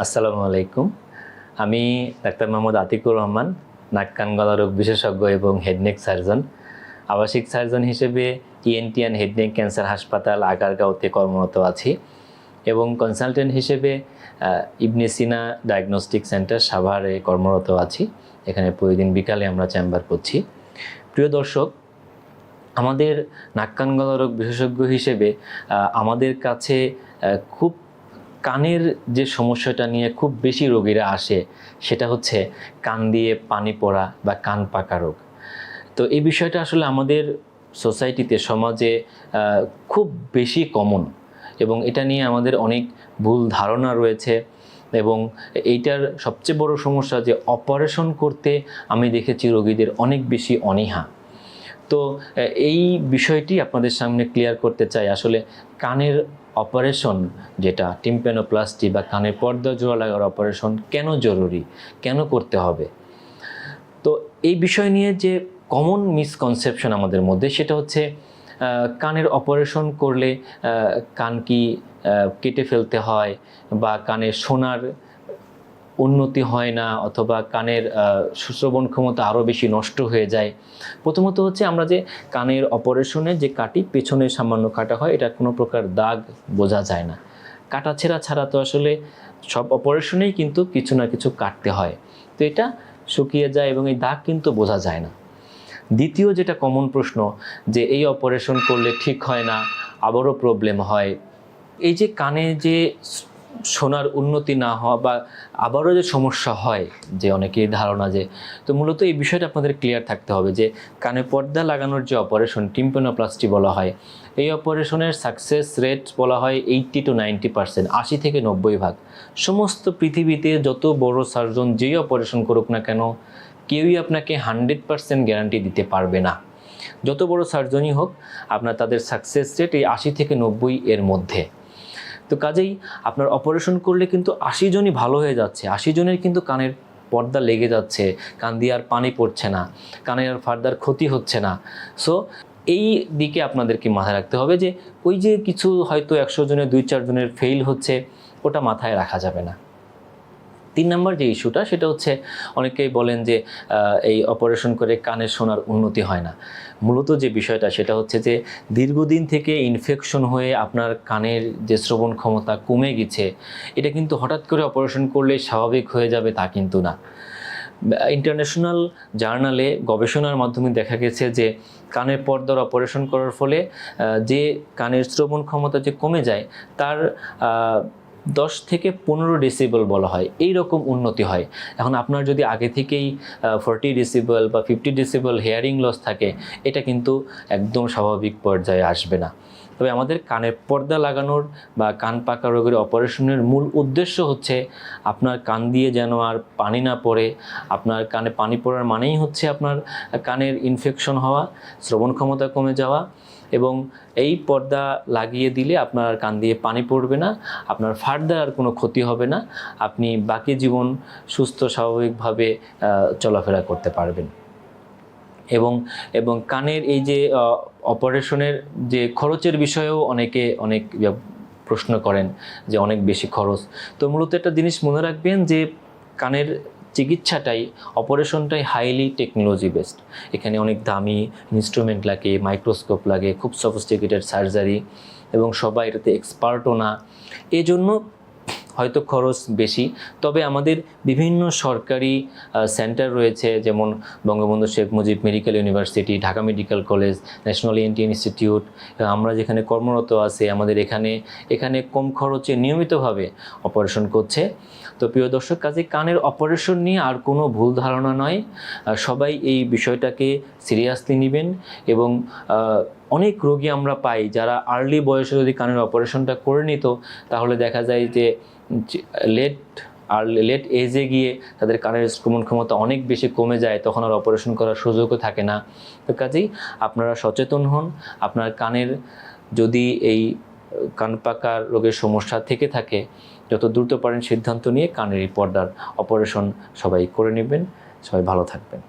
আসসালামু আলাইকুম। আমি ডাক্তার মোহাম্মদ আতিকুর রহমান নাক কান গলা রোগ বিশেষজ্ঞ এবং হেডনেক সার্জন আবাসিক সার্জন হিসেবে ENT and head neck cancer হাসপাতাল আগারগাঁওতে কর্মরত আছি এবং কনসালটেন্ট হিসেবে আহ, ইবনে সিনা ডায়াগনস্টিক সেন্টার সাভারে কর্মরত আছি। এখানে প্রতিদিন বিকালে আমরা চেম্বার করছি। প্রিয় দর্শক আমাদের নাক কান গলা রোগ বিশেষজ্ঞ হিসেবে আমাদের কাছে খুব কানের যে সমস্যাটা নিয়ে খুব বেশি রোগীরা আসে, সেটা হচ্ছে কান দিয়ে পানি পড়া বা কান পাকা রোগ। তো এই বিষয়টা আসলে আমাদের সোসাইটিতে, সমাজে খুব বেশি কমন এবং এটা নিয়ে আমাদের অনেক ভুল ধারণা রয়েছে এবং এইটার সবচেয়ে বড় সমস্যা যে অপারেশন করতে আমি দেখেছি রোগীদের অনেক বেশি অনীহা। তো এই বিষয়টি আপনাদের সামনে ক্লিয়ার করতে চাই। আসলে কানের অপারেশন যেটা টিম্পেনোপ্লাস্টি বা কানের পর্দা জোড়া লাগার অপারেশন কেন জরুরি? কেন করতে হবে? তো, এই বিষয় নিয়ে যে কমন মিসকনসেপশন আমাদের মধ্যে, সেটা হচ্ছে কানের অপারেশন করলে কান কি কেটে ফেলতে হয় বা কানের শোনার উন্নতি হয় না অথবা কানের সুশ্রবণ ক্ষমতা আরও বেশি নষ্ট হয়ে যায়। প্রথমত হচ্ছে আমরা যে কানের অপারেশনে যে কাটি পেছনে সামান্য কাটা হয়, এটা কোনো প্রকার দাগ বোঝা যায় না। কাটা ছেঁড়া ছাড়া তো আসলে সব অপারেশনেই কিন্তু কিছু না কিছু কাটতে হয়। তো এটা শুকিয়ে যায় এবং এই দাগ কিন্তু বোঝা যায় না। দ্বিতীয় যেটা কমন প্রশ্ন, যে এই অপারেশন করলে ঠিক হয় না, আবারও প্রবলেম হয়। এই যে কানে যে শোনার উন্নতি না হওয়া বা আবারও যে সমস্যা হয় যে অনেকের ধারণা যে, তো মূলত এই বিষয়টা আপনাদের ক্লিয়ার থাকতে হবে যে, কানে পর্দা লাগানোর যে অপারেশন টিম্পেনোপ্লাস্টি বলা হয়, এই অপারেশনের সাকসেস রেট বলা হয় এইট্টি টু নাইনটি পার্সেন্ট আশি থেকে নব্বই ভাগ। সমস্ত পৃথিবীতে যত বড় সার্জন যেই অপারেশন করুক না কেন, কেউই আপনাকে হান্ড্রেড পার্সেন্ট গ্যারান্টি দিতে পারবে না। যত বড় সার্জনই হোক, আপনার তাদের সাকসেস রেট এই আশি থেকে নব্বই এর মধ্যে। তো কাজেই আপনার অপারেশন করলে কিন্তু আশি জনই ভালো হয়ে যাচ্ছে। আশি জনের কিন্তু কানের পর্দা লেগে যাচ্ছে, কান দিয়ে আর পানি পড়ছে না কানের আর ফার্দার ক্ষতি হচ্ছে না। সো এই দিকে আপনাদেরকে মাথায় রাখতে হবে যে, ওই যে কিছু হয়তো একশো জনের, দুই চারজনের ফেইল হচ্ছে, ওটা মাথায় রাখা যাবে না। তিন নম্বর যে ইস্যুটা সেটা হচ্ছে অনেকেই বলেন যে এই অপারেশন করে কানের শোনার উন্নতি হয় না। মূলত যে বিষয়টা সেটা হচ্ছে যে, দীর্ঘদিন থেকে ইনফেকশন হয়ে আপনার কানের যে শ্রবণ ক্ষমতা কমে গেছে, এটা কিন্তু হঠাৎ করে অপারেশন করলে স্বাভাবিক হয়ে যাবে তা কিন্তু না। ইন্টারন্যাশনাল জার্নালে গবেষণার মাধ্যমে দেখা গেছে যে, কানের পর্দার অপারেশন করার ফলে যে কানের শ্রবণ ক্ষমতা যে কমে যায়, তার দশ থেকে পনেরো ডিসিবল বলা হয় এই রকম উন্নতি হয়। এখন আপনার যদি আগে থেকেই ফোরটি ডিসিবল বা ফিফটি ডিসিবল হেয়ারিং লস থাকে, এটা কিন্তু একদম স্বাভাবিক পর্যায়ে আসবে না। তবে আমাদের কানের পর্দা লাগানোর বা কান পাকা রোগের অপারেশনের মূল উদ্দেশ্য হচ্ছে আপনার কান দিয়ে যেন আর পানি না পড়ে। আপনার কানে পানি পড়ার মানেই হচ্ছে আপনার কানের ইনফেকশন হওয়া, শ্রবণ ক্ষমতা কমে যাওয়া এবং এই পর্দা লাগিয়ে দিলে আপনার কান দিয়ে পানি পড়বে না, আপনার ফার্দার আর কোনো ক্ষতি হবে না। আপনি বাকি জীবন সুস্থ স্বাভাবিকভাবে চলাফেরা করতে পারবেন। এবং এবং কানের এই যে অপারেশনের যে খরচের বিষয়েও অনেকে অনেক প্রশ্ন করেন যে অনেক বেশি খরচ। তো মূলত একটা জিনিস মনে রাখবেন যে কানের চিকিৎসাটাই, অপারেশনটাই হাইলি টেকনোলজি বেসড এখানে অনেক দামি ইনস্ট্রুমেন্ট লাগে মাইক্রোস্কোপ লাগে, খুব সফিস্টিকেটেড সার্জারি এবং সবাই এটাতে এক্সপার্টও না। এই জন্য হয়তো খরচ বেশি। তবে আমাদের বিভিন্ন সরকারি সেন্টার রয়েছে, যেমন Bangabandhu Sheikh Mujib medical university, Dhaka medical college, national ENT institute আমরা যেখানে কর্মরত আছে, আমাদের এখানে এখানে কম খরচে নিয়মিতভাবে অপারেশন করছে। তো প্রিয় দর্শক, কাজে কানের অপারেশন নিয়ে আর কোনো ভুল ধারণা নয়। সবাই এই বিষয়টাকে সিরিয়াসলি নেবেন এবং অনেক রোগী আমরা পাই যারা আর্লি বয়সে যদি কানের অপারেশনটা করে নিত, তাহলে দেখা যায় যে লেট আর লেট এজে গিয়ে তাদের কানের শ্রবণ ক্ষমতা অনেক বেশি কমে যায়, তখন আর অপারেশন করার সুযোগও থাকে না। তো কাজেই আপনারা সচেতন হন, আপনার কানের যদি এই কান পাকার রোগের সমস্যা থেকে থাকে, যত দ্রুত পারেন সিদ্ধান্ত নিয়ে কানের এই পর্দার অপারেশন সবাই করে নেবেন। সবাই ভালো থাকবেন।